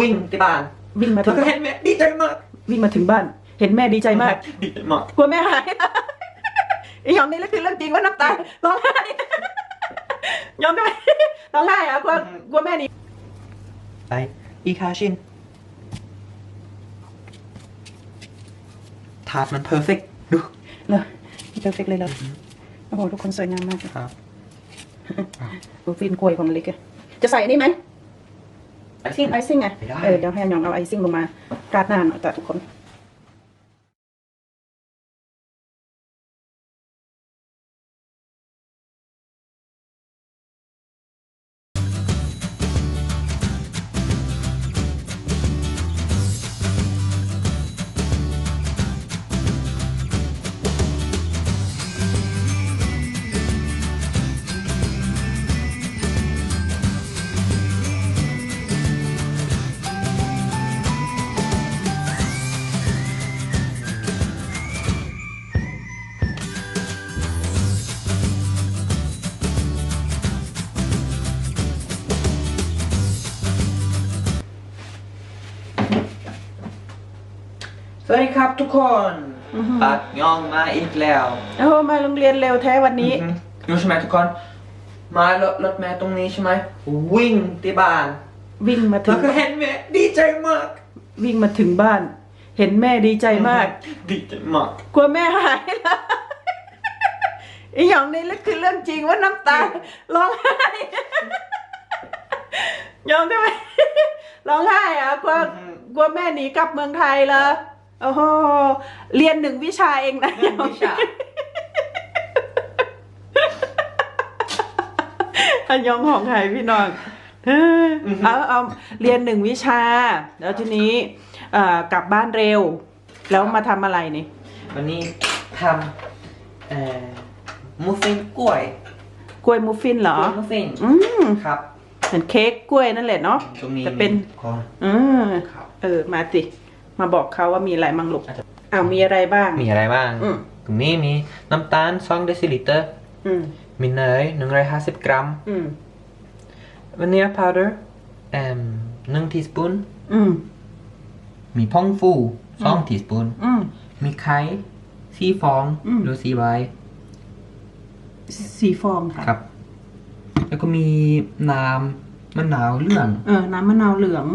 วิ่งที่บ้านวิ่งมาถึแล้วงก็เห็นแม่ดีใจมากวิ่งมาถึงบ้าน เห็นแม่ดีใจมากดีใจมากกลัวแม่หายอีหยอมนี่แล้วคือเรื่องจริงว่าน้ำตาร้องไห้ยอมได้ไหมร้องไห้อะกลัวกลัวแม่หนี่ไปอีคาชินถาดมันเพอร์เฟกดู เลยเพอร์เฟกเลยเลยโอ้โหทุกคนสวยงามมากเลยครับดูฟินกล้วยของเล็กอะจะใส่อันนี้ไหม ไอซิ่งไอซิ่งไง ไม่ได้ เออเดี๋ยวให้ยองเอาไอซิ่งลงมาราดหน้าหน่อยแต่ทุกคน สวัสดีครับทุกคนปัดย่องมาอีกแล้วโอ้มาโรงเรียนเร็วแท้วันนี้ อือหือรู้ใช่ไหมทุกคน มารถรถแม่ตรงนี้ใช่ไหมวิ่งที่บ้านวิ่งมาถึแล้วง ก็เห็นแม่ดีใจมากวิ่งมาถึงบ้าน เห็นแม่ดีใจมาก ดีใจมากกลัวแม่หายละอีหยองนี่แล้วคือเรื่องจริงว่าน้ำตาร้องไห้ยอมได้ไหมร้องไห้อะกลัวกลัวแม่หนีกลับเมืองไทยเหรอ โอ้โหเรียนหนึ่งวิชาเองนะเรื่องวิชาอันยองของไทยพี่น้องเออเอาเอาเรียนหนึ่งวิชา แล้วทีนี้เอ่อกลับบ้านเร็ว แล้วมาทำอะไรนี่ วันนี้ทำเอ่อมูฟฟินกล้วย กล้วยมุฟฟินเหรอกล้วยมูฟฟินอืมครับเหมือนเค้กกล้วยนั่นแหละเนาะตรงนี้จะเป็นคอนอืมครับเออมาสิ มาบอกเขาว่ามีอะไรมั่งลูกอ้าวมีอะไรบ้าง มีอะไรบ้างอืมตรงนี้มีน้ำตาล2เดซิลิตรอืมมีเนย150 กรัมอืมวานิลาพาวเดอร์เอ่อหนึ่งทีสปูนอืมมีพองฟูสองทีสปูนอืมมีไข่สีฟองอืมหรือสีใบสีฟองค่ะ ครับ แล้วก็มีน้ำมะนาวเหลือง เออน้ำมะนาวเหลือง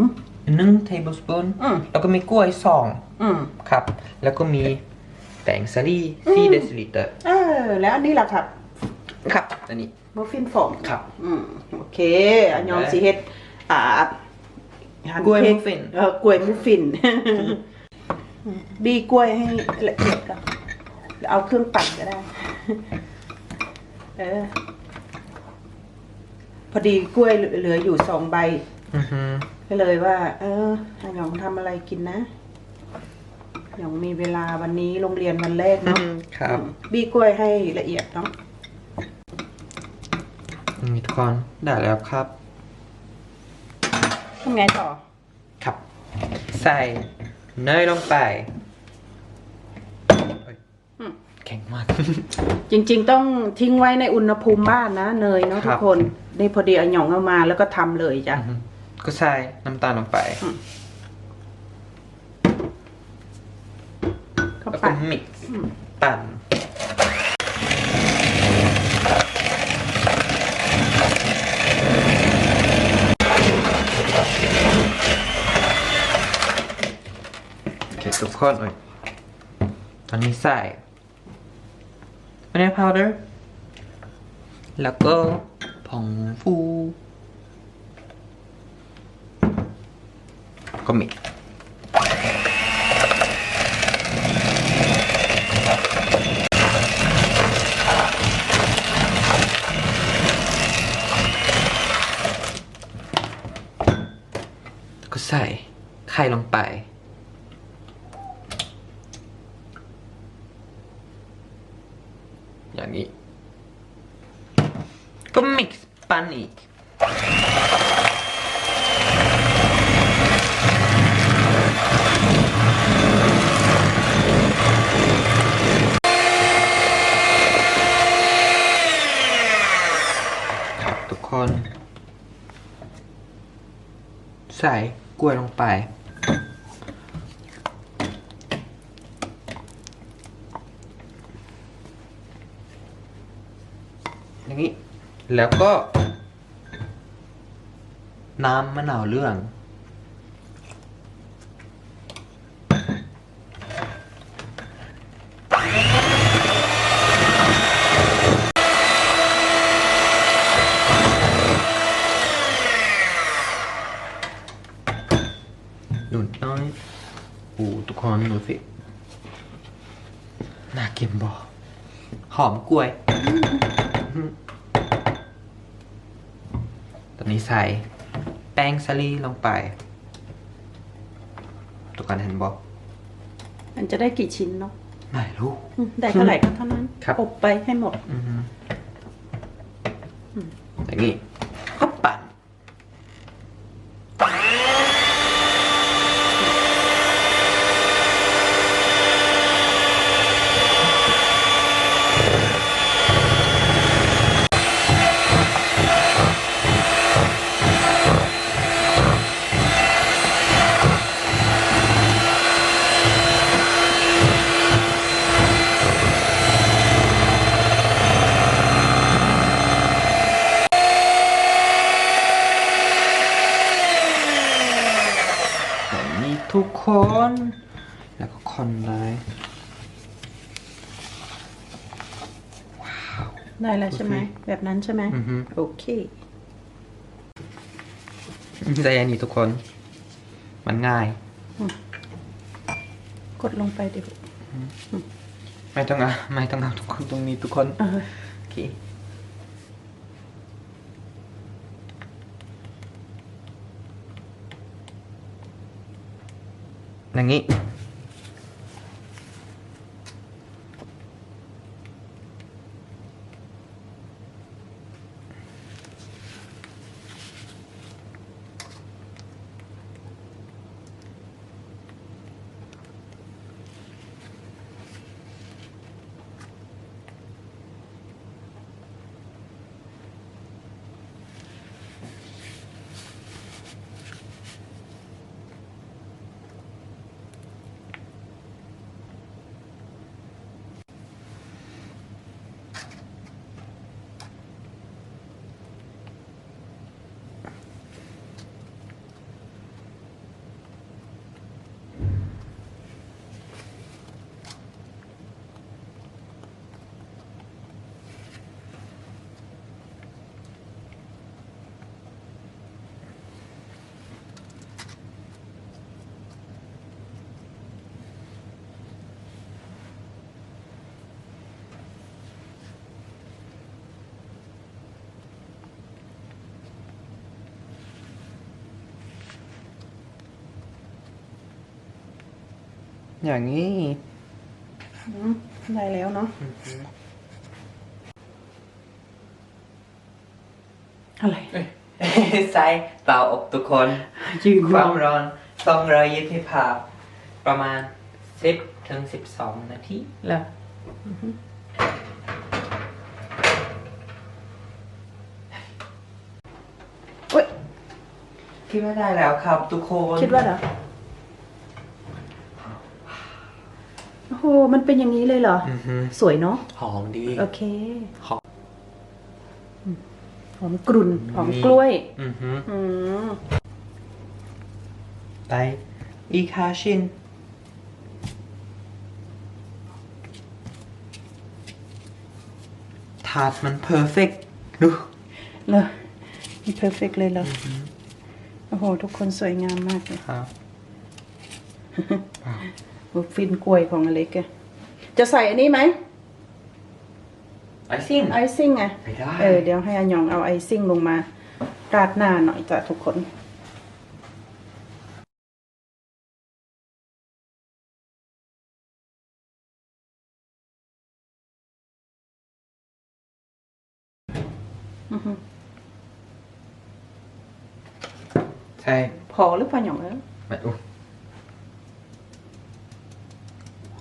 หนึ่ง tablespoon อืมแล้วก็มีกล้วยสองอืมครับ แล้วก็มีแป้งสาลี่สี่เดซิลิตรเออ แล้วอันนี้ล่ะครับ ครับอันนี้มุฟฟินฟองครับ อืมโอเคอันยองสีเฮ็ดอ่าหั่นกล้วยเค้มุฟฟิน เออกล้วยมุฟฟิน บีกล้วยให้ละเอียดก่อนแล้วเอาเครื่องปั่นก็ได้ เออ พอดีกล้วยเหลืออยู่สองใบอือฮึ ก็เลยว่า เออหยองทำอะไรกินนะหยองมีเวลาวันนี้โรงเรียนวันแรกเนาะครับอืมบีกล้วยให้ละเอียดเนาะมีทุกคนได้แล้วครับทำไงต่อ ครับ ใส่เนยลงไปเอ้ยอืมแข็งมาก จริง ๆ ต้องทิ้งไว้ในอุณหภูมิบ้านนะ เนยเนาะครัทุบกคน นี่พอดีเอาหยองเอามาแล้วก็ทำเลยจ้ะอือฮึ ก็ใส่น้ำตาลลงไปเข้าแล้วไปก็มิกซ์ปั่นโอเคทุกคนเอ้ยตอนนี้ใส่วานิลพาวเดอร์แล้วก็ผงฟู ก็มีก็ใส่ไข่ลงไป อย่างนี้ ก็มิกซ์ปันอีก คนใส่กล้วยลงไป อย่างนี้ แล้วก็ น้ำมะนาวเรื่อง หนุนน้อยปูทุกคนดูสิ น่ากินบ่ห อมกล้วย ตอนนี้ใส่แป้งสาลีลงไปทุกคนเห็นบ่มันจะได้กี่ชิ้นเนาะไม่รู้อืมได้เท่าไหร่ก็เท่านั้นครับอบไปให้หมดอือฮึอย่างนี้ก็ปั่น แบบนี้ทุ กคนแล้วก็คนเลยได้แล้วใช่ไหมโอเคแบบนั้นใช่ไหมอือฮึโอเคใจอันนี้ทุกคน มันง่าย กดลงไปเดี๋ยวไม่ต้องเอาไม่ต้องเอาทุกคนตรงนี้ทุกคนเออโอเค อย่ อย่างนี้อืมได้แล้วเนาะอะไรใส่เตาอบทุกคนยืนความร้อนต้องร้อยยี่สิบห้าประมาณสิบถึงสิบสองนาทีเหรออุ้ยคิดว่าได้แล้วครับทุกคน คิดว่าเหรอ โอ้โหมันเป็นอย่างนี้เลยเหรอ อือฮึสวยเนาะ หอมดีโอเค หอมหอมกรุ่น หอมกล้วย อือฮึอืมไปอีกห้าชิ้นถาดมันเพอร์เฟกดูเลยนี่เพอร์เฟกเลยเหรอ โอ้โห ทุกคนสวยงามมากเลย ครับโอ้ ฟินกล้วยของอเล็กอะจะใส่อันนี้ไหมไอซิ่งไอซิ่งไงไม่ได้เออเดี๋ยวให้อายองเอาไอซิ่งลงมาราดหน้าหน่อยจ้ะทุกคนอือฮึใช่พอหรือเปล่าหยองเออไม่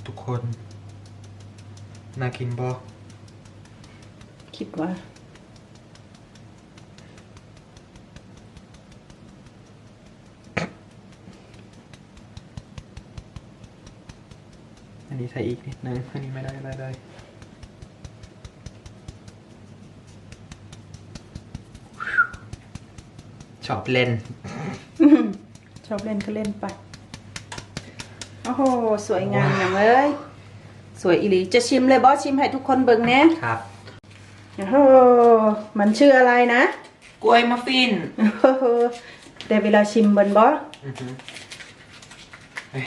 ทุกคน น่ากินบอคิดว่า อันนี้ใส่อีกนิดนึงอันนี้ไม่ได้อะไรเลยชอบเล่น ชอบเล่นก็เล่นไป โอ้โห สวยงามอย่างเลย สวยอีหลี จะชิมเลยบอสชิมให้ทุกคนเบิ่งแน่ครับโอ้โห มันชื่ออะไรนะ กล้วยมัฟฟินโอ้โหแต่เวลาชิมเบิ่งบอสอือหือเฮ้ย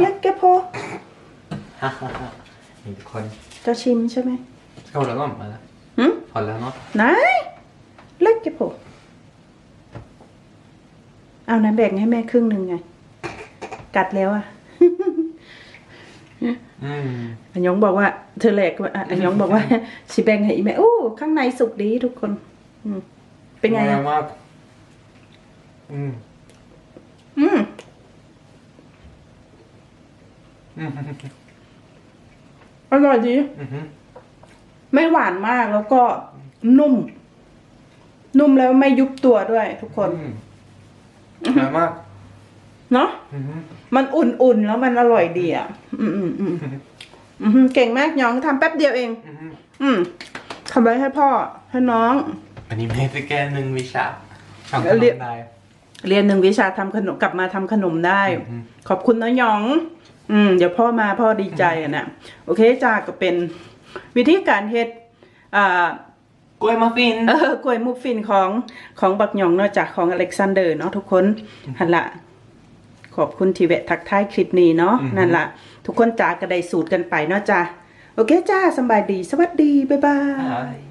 เล็กแกพอฮ่าฮ่าฮ่านี่ทุกคนจะชิมใช่ไหมเข้าแล้วก็มาแล้วหืมพอแล้วเนาะไหนเล็กแกพอเอานะแบ่งให้แม่ครึ่งหนึ่งไง กัดแล้วอะอืมอันยองบอกว่าเธอแหลกว่าอะอันยองบอกว่าชิแบงให้อีแม่โอ้ข้างในสุกดีทุกคนอืมเป็นไงแรอะงมากอืมอืมอืมอร่อยดีอือหือไม่หวานมากแล้วก็นุ่ม นุ่มแล้วไม่ยุบตัวด้วยทุกคนอืมอร่อยมาก เนาะอือหือ มันอุ่นๆแล้วมันอร่อยดีอะ อืมอืมอืมอืมเก่งมากยองทำแป๊บเดียวเองอือหืออืมทำไว้ให้พ่อให้น้อง อันนี้ไม่ได้แก้หนึ่งวิชาทำขนเรียนมได้เรียนหนึ่งวิชาทำขนมกลับมาทำขนมได้อืมขอบคุณนะหยอง อืม เดี๋ยวพ่อมาพ่อดีใจอะนะโอเคจ้าก็เป็น วิธีการเฮ็ดอ่ากล้วยมัฟฟิน เออกล้วยมุฟฟินของของบักหยองเนาะจากของอเล็กซานเดอร์เนาะทุกคนหันละ ขอบคุณที่แวะทักทายคลิปนี้เนาะอือฮึนั่นละทุกคนจ้าก็ได้สูตรกันไปเนาะจ้าโอเคจ้าสำบายดี สวัสดี บ๊ายบาย Bye.